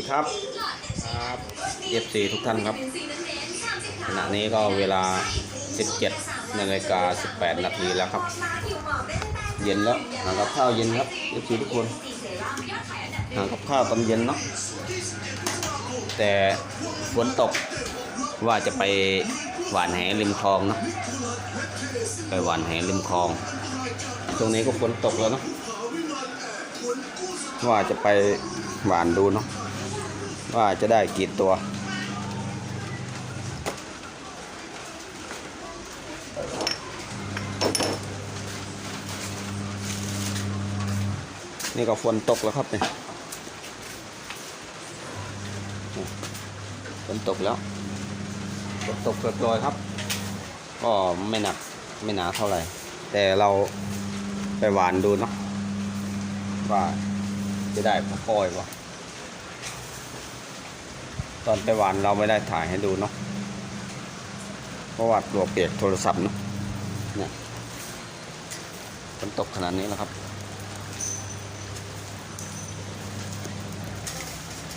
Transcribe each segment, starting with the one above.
ีครับครับ FC ทุกท่านครับ ขณะนี้ก็เวลา 17นาฬิกา 18 นาทีแล้วครับ เย็นแล้วหากับข้าวเย็นครับ FC ทุกคนหากับข้าวตอนเย็นเนาะแต่ฝนตกว่าจะไปหวานแหริมคลองเนาะไปหวานแหริมคลอง ตรงนี้ก็ฝนตกแล้วเนาะว่าจะไปหวานดูเนาะ ว่าจะได้กี่ตัว นี่ก็ฝนตกแล้วครับเนี่ยฝนตกแล้วฝนตกโปรยๆครับ ก็ไม่หนักไม่หนาเท่าไหร่ แต่เราไปหวานดูเนาะว่าจะได้พอปล่อยวะ ตอนไปหวานเราไม่ได้ถ่ายให้ดูเนาะเพราะว่าตัวเปียกโทรศัพท์เนาะเนี่ยฝนตกขนาดนี้แล้วครับ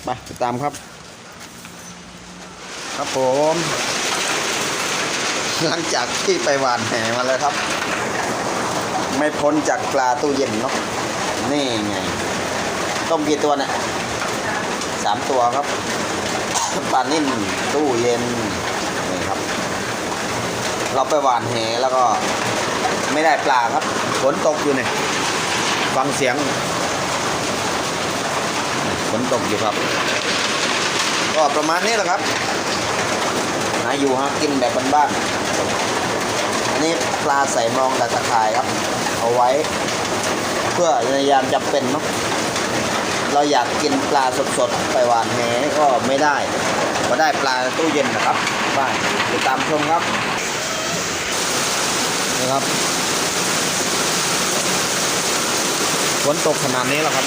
ไปติดตามครับ ครับผม หลังจากที่ไปหวานแหมาแล้วครับ ไม่พ้นจากปลาตู้เย็นเนาะนี่ไง ต้มกี่ตัวเนี่ยสามตัวครับ ปลานิ่มตู้เย็นนี่ครับ เราไปหวานแหแล้วก็ไม่ได้ปลาครับฝนตกอยู่เนี่ยฟังเสียงฝนตกอยู่ครับ ก็ประมาณนี้แหละครับหาอยู่หากินแบบบ้านๆอันนี้ปลาใส่มองดักตะข่ายครับ เอาไว้ เพื่อในยามจำเป็นเนาะ เราอยากกินปลาสดๆไปหวานแหก็ไม่ได้ก็ได้ปลาตู้เย็นนะครับบ้านติดตามชมครับนะครับฝนตกขนาดนี้แล้วครับ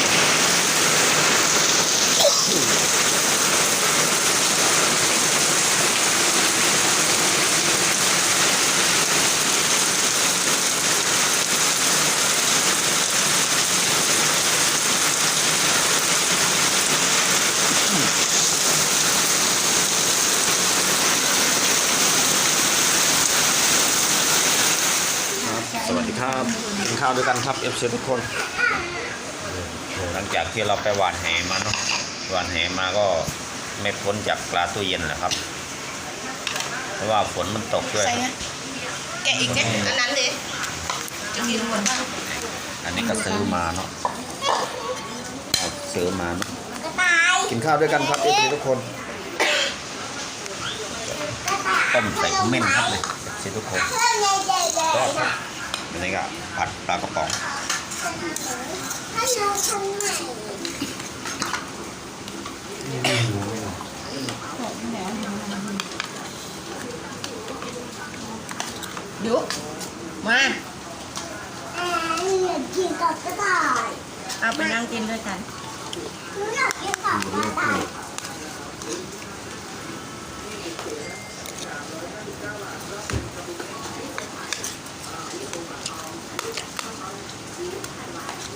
ครับสวัสดี ครับกินข้าวด้วยกันครับเอฟซีทุกคนหลังจากที่เราไปหวานแหมาเนาะหวานแหมาก็ไม่พ้นจากปลาตู้เย็นแหละครับ เพราะว่าฝนมันตกด้วยใส่ไงแกะอีกเนี่ยอันนั้นเลยจะกินหมดบ้างอันนี้ก็ซื้อมาเนาะเอาซื้อมาเนาะกินข้าวด้วยกันครับเอฟซีทุกคนต้มใส่ขมิ้นครับเลยเอฟซีทุกคนก็ครับ อันนี้ก็ผัดปลากระป๋องเดี๋ยวมากินกับกระต่ายเอาไปนั่งกินด้วยกัน หนูอยากกินกับก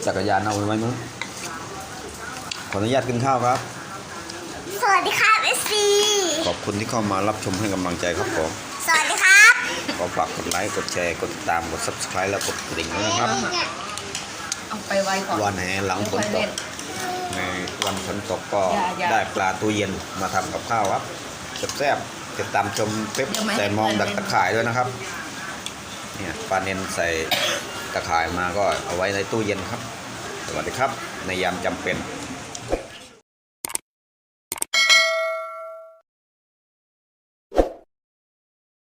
จักรยานเอาไว้มั้งขออนุญาตกินข้าวครับ สวัสดีครับเอสซีขอบคุณที่เข้ามารับชมให้กำลังใจครับผมสวัสดีครับขอฝากกดไลค์กดแชร์กดติดตามกด subscribe แล้วกดกระดิ่งด้วยนะครับ เอาไปไว้ก่อน วันแหหลังฝนตกในวันฝนตกก็อย่าอย่าได้ปลาตู้เย็นมาทำกับข้าวครับแซ่บๆติดตามชมคลิปเดี๋ยวไม่ใส่มองดักตะข่ายด้วยนะครับ เนี่ยปลาเนนใส่ ตะข่ายมาก็เอาไว้ในตู้เย็นครับ สวัสดีครับ ในยามจำเป็น